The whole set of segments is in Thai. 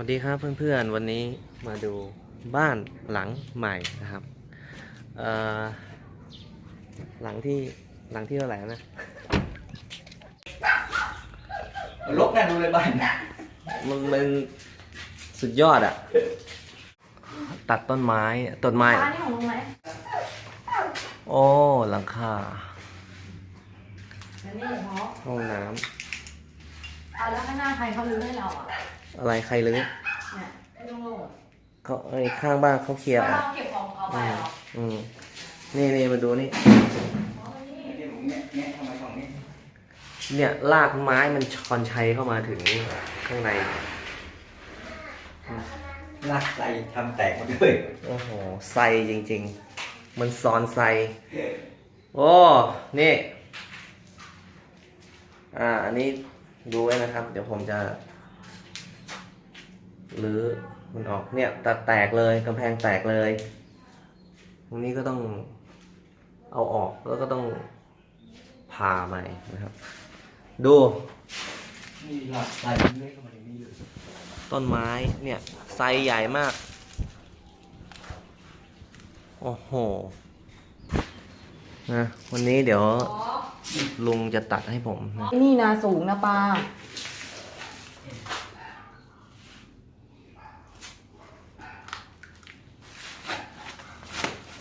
วัสดีครับเพื่อนๆวันนี้มาดูบ้านหลังใหม่นะครับเอ่อหลังที่หลังที่เท่าไหร่แล้วนะลบแน่ดูเลยบ้านมันมันสุดยอดอะตัดต้นไม้ต้นไม้ร้านนี้ของลุงไหมโอ้หลังคาแล้วนี่เพราะห้องน้เอาแล้วข้างหน้าใครเขาลื้อให้เราอะำ อะไรใครลื้อเนี่ยไม่ต้องโลดเขาไอ้ข้างบ้านเขาเคลียร์อเราอกเก็บของเขาไปอืมเหรออืมนี่นี่มาดูนี่ อ๋อนี่นี่ผมแงะแงะทำไมของนี้เนี่ยลากไม้มันชอนชัยเข้ามาถึงข้างใน ลากใส่ทำแตกหมดเลยโอ้โหไซจริงๆ มันซอนไซ โอ้ นี่ อ่า อันนี้ดูไว้นะครับ เดี๋ยวผมจะ หรือมันออกเนี่ยตัดแตกเลยกำแพงแตกเลย ตรงนี้ก็ต้องเอาออกแล้วก็ต้องผ่าใหม่นะครับ ดูต้นไม้เนี่ยไซส์ใหญ่มาก โอ้โหนะวันนี้เดี๋ยวลุงจะตัดให้ผมนะ นี่นาสูงนะปลา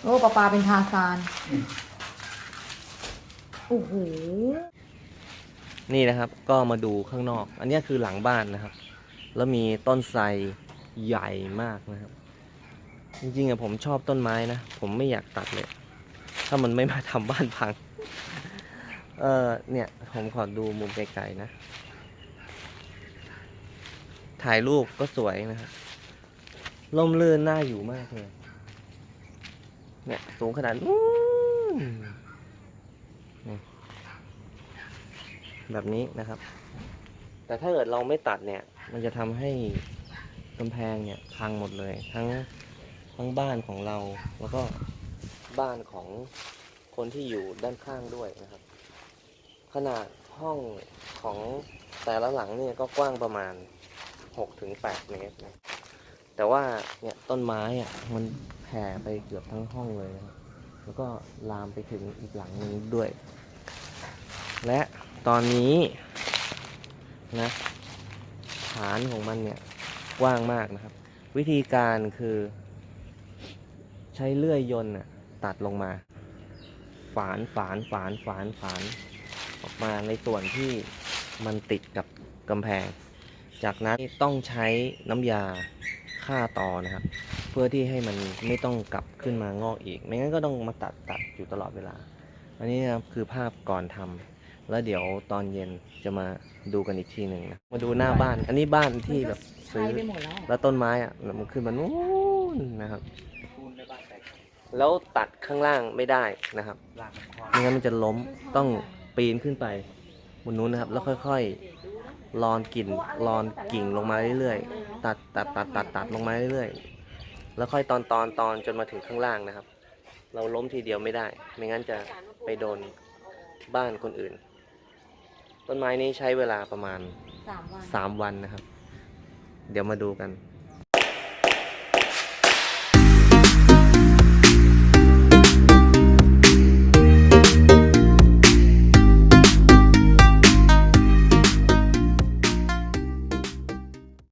อ้ปลาปลาเป็นทาซาน โอ้โห นี่นะครับ ก็มาดูข้างนอก อันนี้คือหลังบ้านนะครับ แล้วมีต้นไทรใหญ่มากนะครับ จริงๆอะผมชอบต้นไม้นะ ผมไม่อยากตัดเลย ถ้ามันไม่มาทำบ้านพัง เออเนี่ย ผมขอดูมุมไกลๆนะ ถ่ายรูปก็สวยนะครับ ร่มรื่นน่าอยู่มากเลย เนี่ยสูงขนาดนู้นแบบนี้นะครับ แต่ถ้าเกิดเราไม่ตัดเนี่ย มันจะทำให้กำแพงเนี่ยพังหมดเลย ทั้งทั้งบ้านของเรา แล้วก็บ้านของคนที่อยู่ด้านข้างด้วยนะครับ ขนาดห้องของแต่ละหลังเนี่ยก็กว้างประมาณ6ถึง8เมตรนะแต่ว่าเนี่ยต้นไม้อะมัน แผ่ไปเกือบทั้งห้องเลยนะครับแล้วก็ลามไปถึงอีกหลังนึงด้วย และตอนนี้นะฐานของมันเนี่ยกว้างมากนะครับ วิธีการคือ ใช้เลื่อยยนต์ตัดลงมา ฝานฝานฝานฝานฝานออกมาในส่วนที่มันติดกับกำแพง จากนั้นต้องใช้น้ำยาฆ่าตอนะครับ เพื่อที่ให้มันไม่ต้องกลับขึ้นมางอกอีก ไม่งั้นก็ต้องมาตัดตัดอยู่ตลอดเวลา อันนี้นะครับคือภาพก่อนทำแล้วเดี๋ยวตอนเย็นจะมาดูกันอีกทีหนึ่งนะมาดูหน้าบ้าน อันนี้บ้านที่แบบใช้ซื้อไปหมดแล้วแล้วต้นไม้อะมันขึ้นมานู้นนะครับ แล้วตัดข้างล่างไม่ได้นะครับไม่งั้นมันจะล้มต้องปีนขึ้นไปบนนู้นนะครับ แล้วค่อย ๆ ลอนกิ่งลอนกิ่งลงมาเรื่อยๆ ตัดตัดตัดตัดตัดลงมาเรื่อยๆ แล้วค่อยตอนตอนตอนจนมาถึงข้างล่างนะครับ เราล้มทีเดียวไม่ได้ ไม่งั้นจะไปโดนบ้านคนอื่น ต้นไม้นี้ใช้เวลาประมาณสามวัน3วันนะครับ เดี๋ยวมาดูกัน